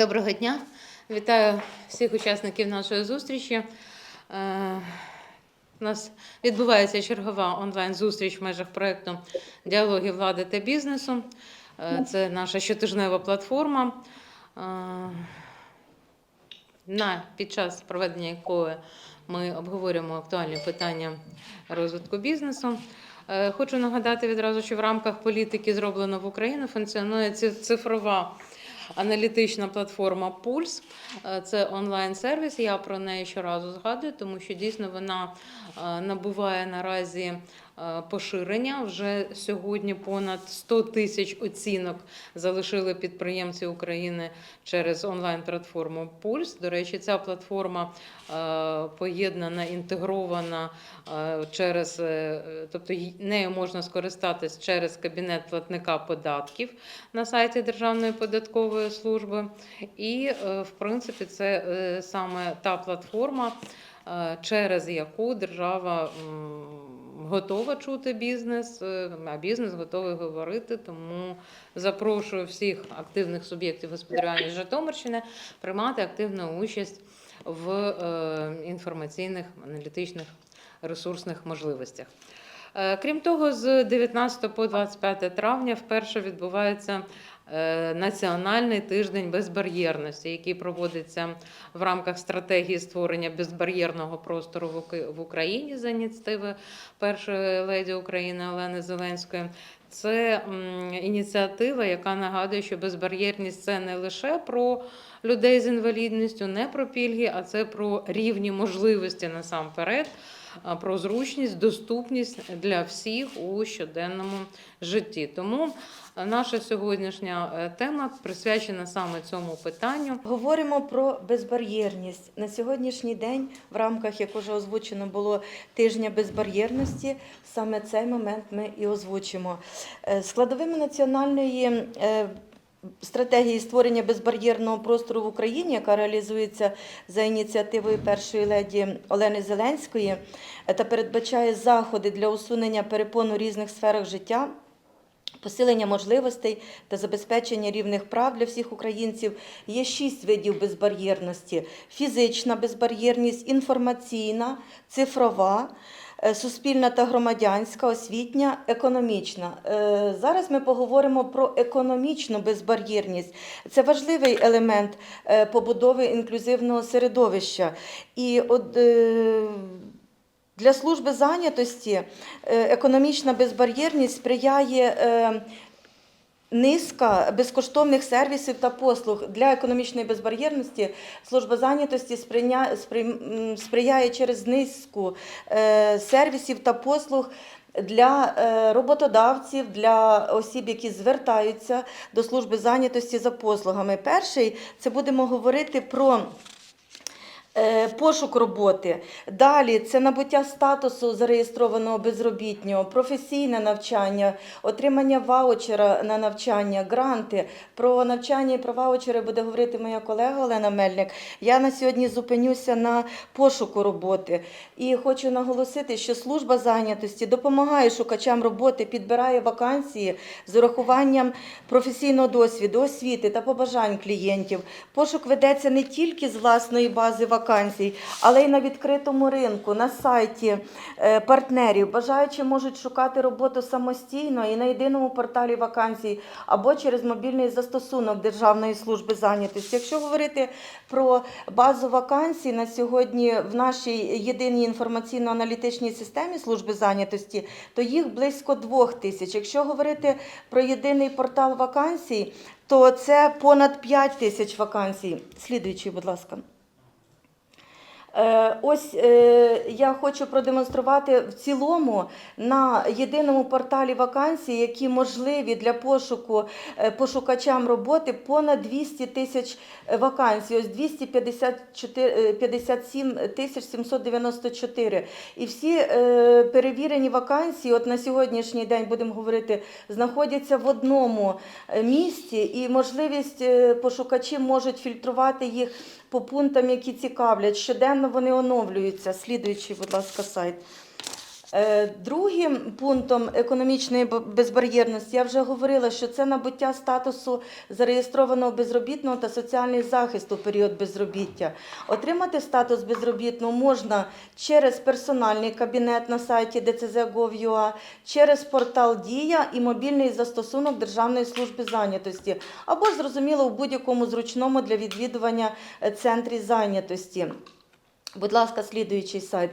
Доброго дня. Вітаю всіх учасників нашої зустрічі. Е, У нас відбувається чергова онлайн-зустріч в межах проєкту Діалоги влади та бізнесу. Е, Це наша щотижнева платформа, е, на, під час проведення якої ми обговорюємо актуальні питання розвитку бізнесу. Хочу нагадати відразу, що в рамках політики зроблено в Україні функціонує ці- цифрова аналітична платформа Пульс. Е, Це онлайн-сервіс. Я про неї щоразу згадую, тому що дійсно вона е, набуває наразі поширення. Вже сьогодні понад 100 тисяч оцінок залишили підприємці України через онлайн-платформу Пульс. До речі, ця платформа е, поєднана, інтегрована е, через, е, тобто нею можна скористатись через кабінет платника податків на сайті Державної податкової служби. І, е, в принципі, це е, саме та платформа, е, через яку держава готова чути бізнес, е, а бізнес готовий говорити. Тому запрошую всіх активних суб'єктів господарювання Житомирщини приймати активну участь в е, інформаційних аналітичних ресурсних можливостях. Е, Крім того, з 19 по 25 травня вперше відбувається Національний тиждень безбар'єрності, який проводиться в рамках стратегії створення безбар'єрного простору в Україні за ініціативи першої леді України Олени Зеленської. Це ініціатива, яка нагадує, що безбар'єрність це не лише про людей з інвалідністю, не про пільги, а це про рівні можливості насамперед, про зручність, доступність для всіх у щоденному житті. Тому е, наша сьогоднішня е, тема присвячена саме цьому питанню. Говоримо про безбар'єрність на сьогоднішній день, в рамках як уже озвучено було тижня безбар'єрності. Саме цей момент ми і озвучимо. Е, Складовими національної стратегії створення безбар'єрного простору в Україні, яка реалізується за ініціативою першої леді Олени Зеленської, е, та передбачає заходи для усунення перепон у різних сферах життя. Посилення можливостей та забезпечення рівних прав для всіх українців є шість видів безбар'єрності: фізична безбар'єрність, інформаційна, цифрова, суспільна та громадянська, освітня, економічна. Е, Зараз ми поговоримо про економічну безбар'єрність. Це важливий елемент е, побудови інклюзивного середовища. І от е, для служби зайнятості е, економічна безбар'єрність сприяє е, низка безкоштовних сервісів та послуг для економічної безбар'єрності. Служба зайнятості сприйня- сприй- сприяє через низку е, сервісів та послуг. Для е, роботодавців, для осіб, які звертаються до служби зайнятості за послугами. Перший це будемо говорити про Пошук роботи. Далі це набуття статусу зареєстрованого безробітнього, професійне навчання, отримання ваучера на навчання, гранти. Про навчання і про ваучери буде говорити моя колега Олена Мельник. Я на сьогодні зупинюся на пошуку роботи. І хочу наголосити, що служба зайнятості допомагає шукачам роботи, підбирає вакансії з урахуванням професійного досвіду, освіти та побажань клієнтів. Пошук ведеться не тільки з власної бази вакансій, але й на відкритому ринку, на сайті е, партнерів. Бажаючі можуть шукати роботу самостійно і на єдиному порталі вакансій або через мобільний застосунок Державної служби зайнятості. Якщо говорити про базу вакансій на сьогодні в нашій єдиній інформаційно-аналітичній системі служби зайнятості, то їх близько двох тисяч. Якщо говорити про єдиний портал вакансій, то це понад 5 тисяч вакансій. Слідуючий, будь ласка. Е, Ось е, я хочу продемонструвати в цілому на єдиному порталі вакансій, які можливі для пошуку е, пошукачам роботи понад 200 тисяч вакансій. Ось 254, е, 57 тисяч 794. І всі перевірені вакансії, от на сьогоднішній день будемо говорити, знаходяться в одному місці, і можливість пошукачі можуть фільтрувати їх по пунктам, які цікавлять. Щоденно вони оновлюються. Слідуючий, будь ласка, сайт. Е, Другим пунктом економічної безбар'єрності я вже говорила, що це набуття статусу зареєстрованого безробітного та соціальний захист у період безробіття. Отримати статус безробітного можна через персональний кабінет на сайті dcz.gov.ua, через портал Дія і мобільний застосунок Державної служби зайнятості, або зрозуміло в будь-якому зручному для відвідування е, центрі зайнятості. Будь ласка, слідуючий сайт.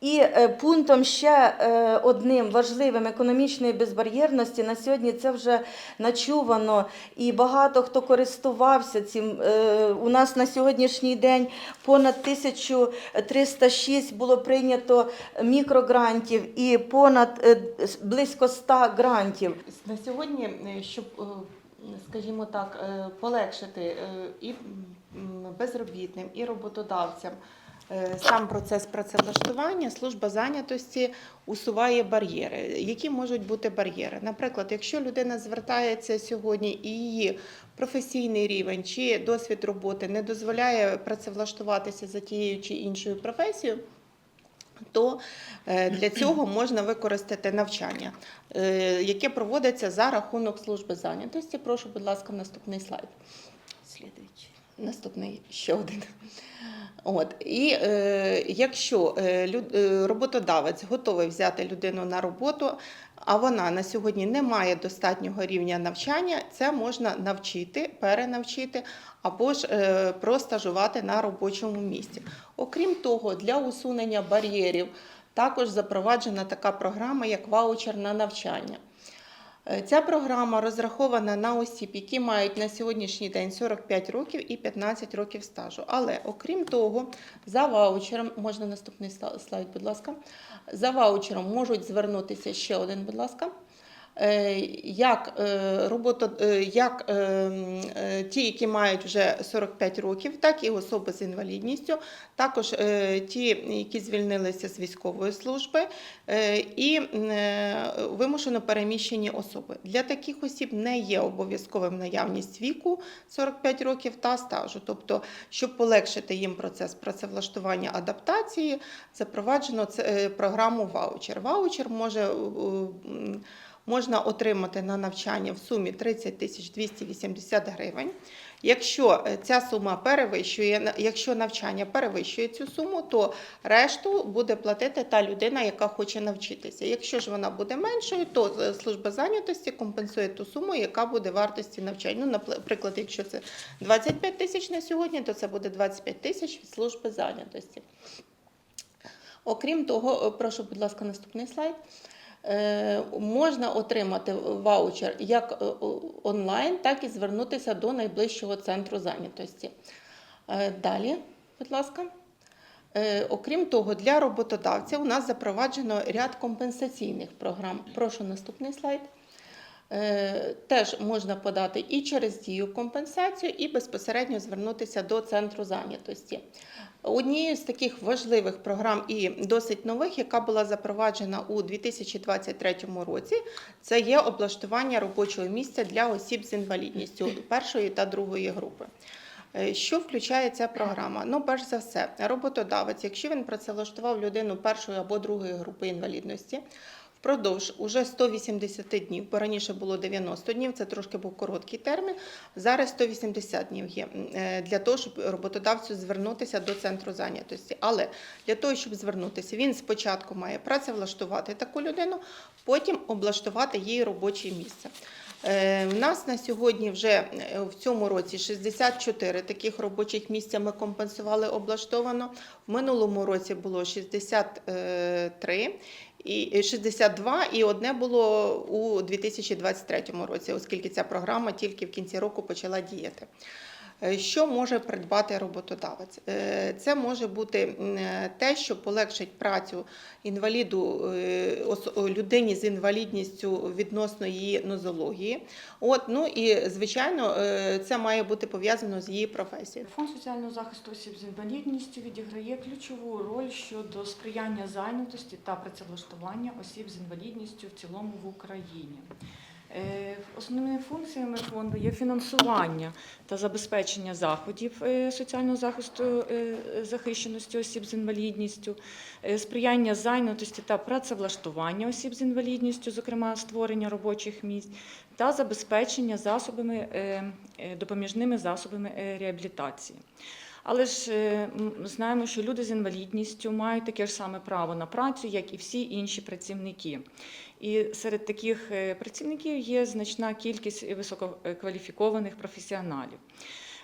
І е, пунктом ще е, одним важливим економічної безбар'єрності на сьогодні це вже начувано, і багато хто користувався цим. Е, У нас на сьогоднішній день понад 1306 було прийнято мікрогрантів і понад близько 100 грантів. На сьогодні, щоб, скажімо так, полегшити і безробітним, і роботодавцям сам процес працевлаштування, служба зайнятості усуває бар'єри. Які можуть бути бар'єри? Наприклад, якщо людина звертається сьогодні і її професійний рівень чи досвід роботи не дозволяє працевлаштуватися за тією чи іншою професією. То е, для цього можна використати навчання, е, яке проводиться за рахунок служби зайнятості. Прошу, будь ласка, наступний слайд. Слідуючий. Наступний ще один. От і е, якщо е, люд, е, роботодавець готовий взяти людину на роботу, а вона на сьогодні не має достатнього рівня навчання, це можна навчити, перенавчити або ж е, простажувати на робочому місці. Окрім того, для усунення бар'єрів також запроваджена така програма, як ваучер на навчання. Е, Ця програма розрахована на осіб, які мають на сьогоднішній день 45 років і 15 років стажу. Але окрім того, за ваучером, можна наступний слайд, будь ласка. За ваучером можуть звернутися ще один, будь ласка. Е, Як, е, робото, е, як ті, які мають вже 45 років, так і особи з інвалідністю, також ті, які звільнилися з військової служби, і вимушено переміщені особи. Для таких осіб не є обов'язковим наявність віку 45 років та стажу. Тобто, щоб полегшити їм процес працевлаштування адаптації, запроваджено програму ваучер. Ваучер може. Можна отримати на навчання в сумі 30 тисяч 280 гривень. Якщо е, ця сума перевищує, якщо навчання перевищує цю суму, то решту буде платити та людина, яка хоче навчитися. Якщо ж вона буде меншою, то е, служба зайнятості компенсує ту суму, яка буде вартості навчання. Ну, наприклад, якщо це 25 тисяч на сьогодні, то це буде 25 тисяч від служби зайнятості. Окрім того, е, прошу, будь ласка, наступний слайд. Е, Можна отримати ваучер як е, онлайн, так і звернутися до найближчого центру зайнятості. Е, Далі, будь ласка. Окрім того, для роботодавця у нас запроваджено ряд компенсаційних програм. Прошу наступний слайд. Теж можна подати і через дію компенсацію, і безпосередньо звернутися до центру зайнятості. Однією з таких важливих програм і досить нових, яка була запроваджена у 2023 році, це є облаштування робочого місця для осіб з інвалідністю першої та другої групи. Е, Що включає ця програма? Ну, перш за все, роботодавець, якщо він працевлаштував людину першої або другої групи інвалідності, впродовж уже 180 днів, бо раніше було 90 днів, це трошки був короткий термін. Зараз 180 днів є е, для того, щоб роботодавцю звернутися до центру зайнятості. Але для того, щоб звернутися, він спочатку має працевлаштувати таку людину, потім облаштувати її робоче місце. Е, В нас на сьогодні вже е, в цьому році 64 таких робочих місця ми компенсували облаштовано. В минулому році було 63 і е, 62, і одне було у 2023 році, оскільки ця програма тільки в кінці року почала діяти. Е, Що може придбати роботодавець? Е, Це може бути е, те, що полегшить працю інваліду людині з інвалідністю відносно її нозології. От, ну і звичайно, це має бути пов'язано з її професією. Фонд соціального захисту осіб з інвалідністю відіграє ключову роль щодо сприяння зайнятості та працевлаштування осіб з інвалідністю в цілому в Україні. Е, Основними функціями фонду є фінансування та забезпечення заходів е, соціального захисту е, захищеності осіб з інвалідністю, сприяння зайнятості та працевлаштування осіб з інвалідністю, зокрема створення робочих місць, та забезпечення засобами, допоміжними засобами реабілітації. Але ж е, знаємо, що люди з інвалідністю мають таке ж саме право на працю, як і всі інші працівники. І серед таких е, працівників є значна кількість висококваліфікованих професіоналів.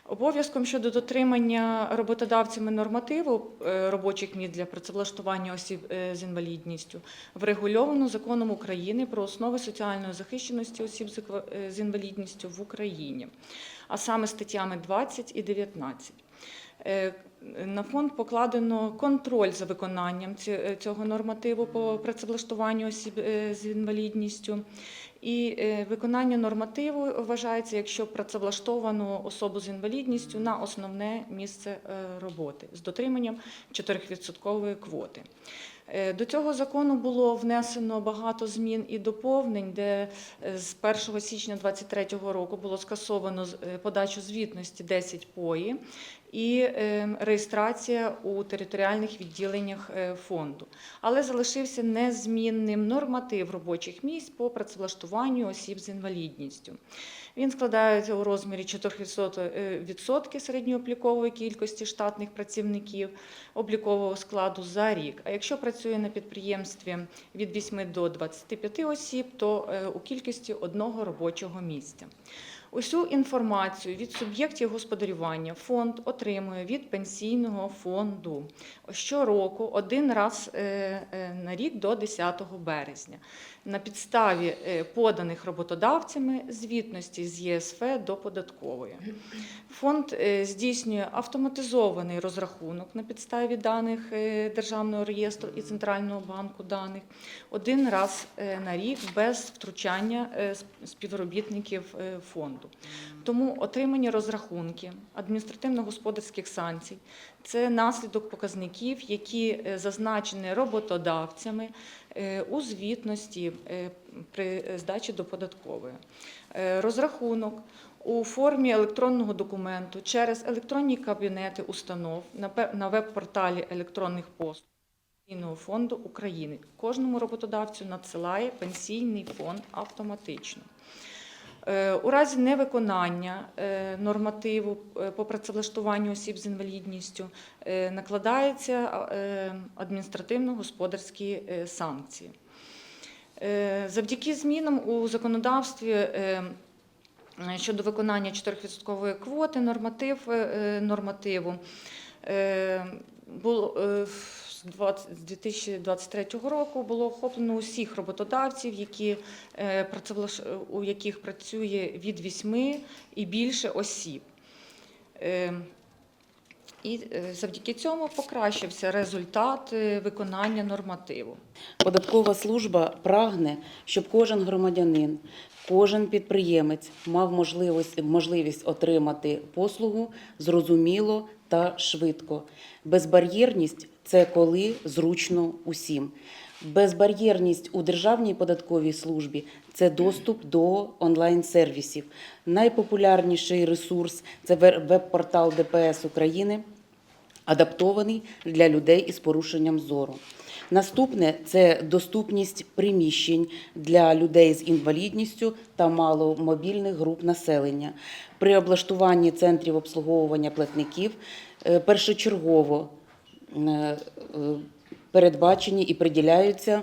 Обов'язком щодо дотримання роботодавцями нормативу е, робочих місць для працевлаштування осіб з інвалідністю врегульовано законом України про основи соціальної захищеності осіб з інвалідністю в Україні, а саме статтями 20 і 19. Е, На фонд покладено контроль за виконанням е, цього нормативу по працевлаштуванню осіб е, з інвалідністю. І е, виконання нормативу вважається, якщо працевлаштовану особу з інвалідністю на основне місце е, роботи з дотриманням 4% квоти. Е, До цього закону було внесено багато змін і доповнень, де з 1 січня 2023 року було скасовано подачу звітності 10 ПОІ і реєстрація у територіальних відділеннях фонду. Але залишився незмінним норматив робочих місць по працевлаштуванню осіб з інвалідністю. Він складається у розмірі 4% відсотки середньооблікової кількості штатних працівників облікового складу за рік. А якщо працює на підприємстві від 8 до 25 осіб, то е, у кількості одного робочого місця. Усю інформацію від суб'єктів господарювання фонд отримує від пенсійного фонду щороку один раз е, е, на рік до 10 березня на підставі е, поданих роботодавцями звітності з ЄСФ до податкової. Фонд е, здійснює автоматизований розрахунок на підставі даних е, Державного реєстру і Центрального банку даних один раз на рік без втручання співробітників фонду. Тому отримані розрахунки адміністративно-господарських санкцій це наслідок показників, які зазначені роботодавцями у звітності е, при здачі до податкової. Е, Розрахунок у формі електронного документу через електронні кабінети установ на веб-порталі електронних послуг. Пенсійного фонду України кожному роботодавцю надсилає пенсійний фонд автоматично. Е, У разі невиконання е, нормативу е, по працевлаштуванню осіб з інвалідністю накладаються адміністративно-господарські санкції. Завдяки змінам у законодавстві щодо виконання 4% квоти норматив, нормативу було з 20 з 2023 року було охоплено усіх роботодавців, які е, у яких працює від 8 і більше осіб. Е, І е, завдяки цьому покращився результат виконання нормативу. Податкова служба прагне, щоб кожен громадянин, кожен підприємець мав можливість, можливість отримати послугу зрозуміло та швидко. Безбар'єрність це коли зручно усім. Безбар'єрність у Державній податковій службі це доступ до онлайн-сервісів. Найпопулярніший ресурс це веб-портал ДПС України адаптований для людей із порушенням зору. Наступне це доступність приміщень для людей з інвалідністю та маломобільних груп населення. При облаштуванні центрів обслуговування платників е, першочергово передбачені і приділяються,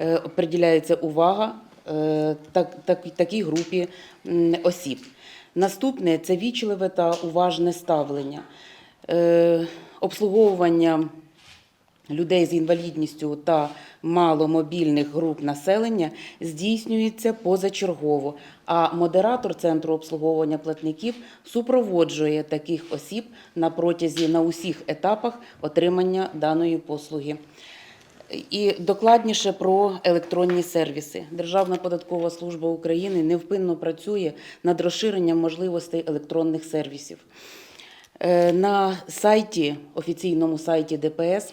е, приділяється увага е, так, так, такій групі осіб. Наступне це вічливе та уважне ставлення. Е, Обслуговування людей з інвалідністю та маломобільних груп населення здійснюється позачергово, а модератор центру обслуговування платників супроводжує таких осіб на протязі на усіх етапах отримання даної послуги. І докладніше про електронні сервіси. Державна податкова служба України невпинно працює над розширенням можливостей електронних сервісів. Е, На сайті, офіційному сайті ДПС,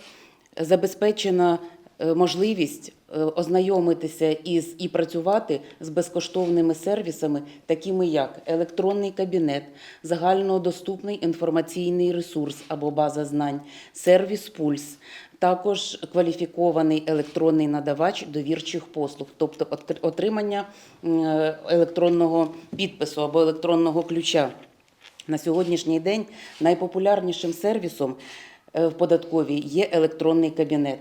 забезпечено е, можливість е, ознайомитися із і працювати з безкоштовними сервісами, такими як електронний кабінет, загальнодоступний інформаційний ресурс або база знань, сервіс Пульс. Також кваліфікований електронний надавач довірчих послуг, тобто отримання е, електронного підпису або електронного ключа. На сьогоднішній день найпопулярнішим сервісом в податковій є електронний кабінет.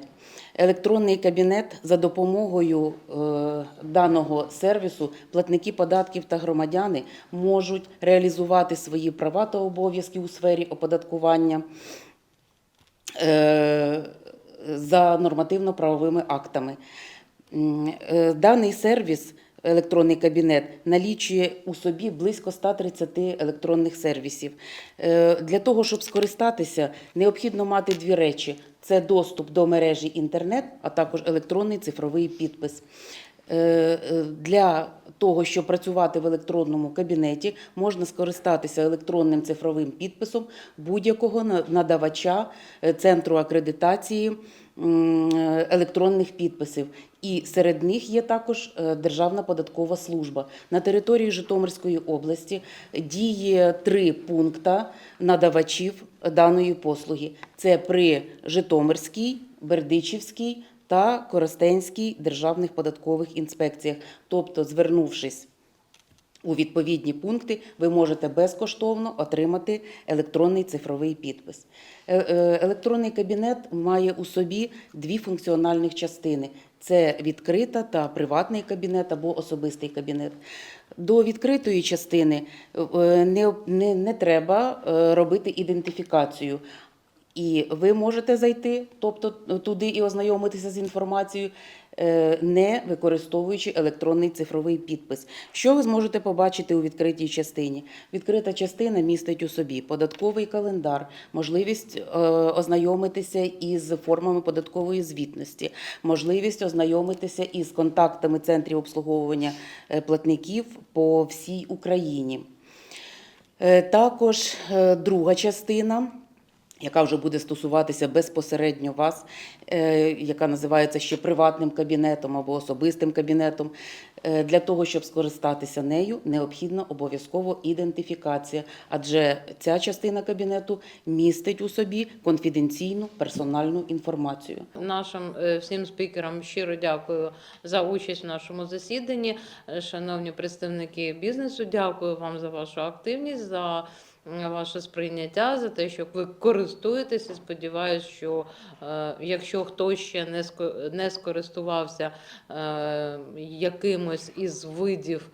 Електронний кабінет за допомогою е, даного сервісу платники податків та громадяни можуть реалізувати свої права та обов'язки у сфері оподаткування е, за нормативно-правовими актами. Е, Даний сервіс, електронний кабінет, налічує у собі близько 130 електронних сервісів. Е, Для того, щоб скористатися, необхідно мати дві речі: це доступ до мережі інтернет, а також електронний цифровий підпис. Е, е, Для того, щоб працювати в електронному кабінеті, можна скористатися електронним цифровим підписом будь-якого надавача центру акредитації електронних підписів. І серед них є також е, Державна податкова служба. На території Житомирської області діє три пункти надавачів даної послуги. Це при Житомирській, Бердичівській та Коростенській державних податкових інспекціях. Тобто, звернувшись у відповідні пункти, ви можете безкоштовно отримати електронний цифровий підпис. Е, е, Електронний кабінет має у собі дві функціональних частини: це відкрита та приватний кабінет або особистий кабінет. До відкритої частини е, не, не, не треба е, робити ідентифікацію. І ви можете зайти, тобто туди і ознайомитися з інформацією, е, не використовуючи електронний цифровий підпис. Що ви зможете побачити у відкритій частині? Відкрита частина містить у собі податковий календар, можливість е, ознайомитися із формами податкової звітності, можливість ознайомитися із контактами центрів обслуговування е, платників по всій Україні. Е, Також е, друга частина. Яка вже буде стосуватися безпосередньо вас, е, яка називається ще приватним кабінетом або особистим кабінетом. Е, Для того, щоб скористатися нею, необхідна обов'язково ідентифікація, адже ця частина кабінету містить у собі конфіденційну персональну інформацію. Нашим е, всім спікерам щиро дякую за участь в нашому засіданні. Шановні представники бізнесу, дякую вам за вашу активність, за ваше сприйняття, за те, що ви користуєтеся. Сподіваюсь, що е, якщо хтось ще не не скористувався е, якимось із видів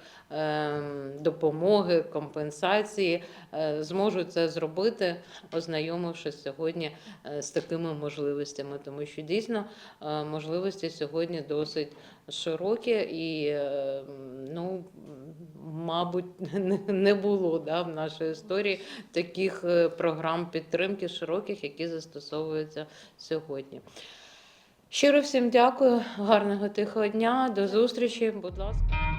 допомоги, компенсації, е, зможуть це зробити, ознайомившись сьогодні е, з такими можливостями, тому що дійсно е, можливості сьогодні досить широкі і, ну, мабуть, не- було да, в нашій історії таких програм підтримки широких, які застосовуються сьогодні. Щиро всім дякую, гарного тихого дня, до зустрічі, будь ласка.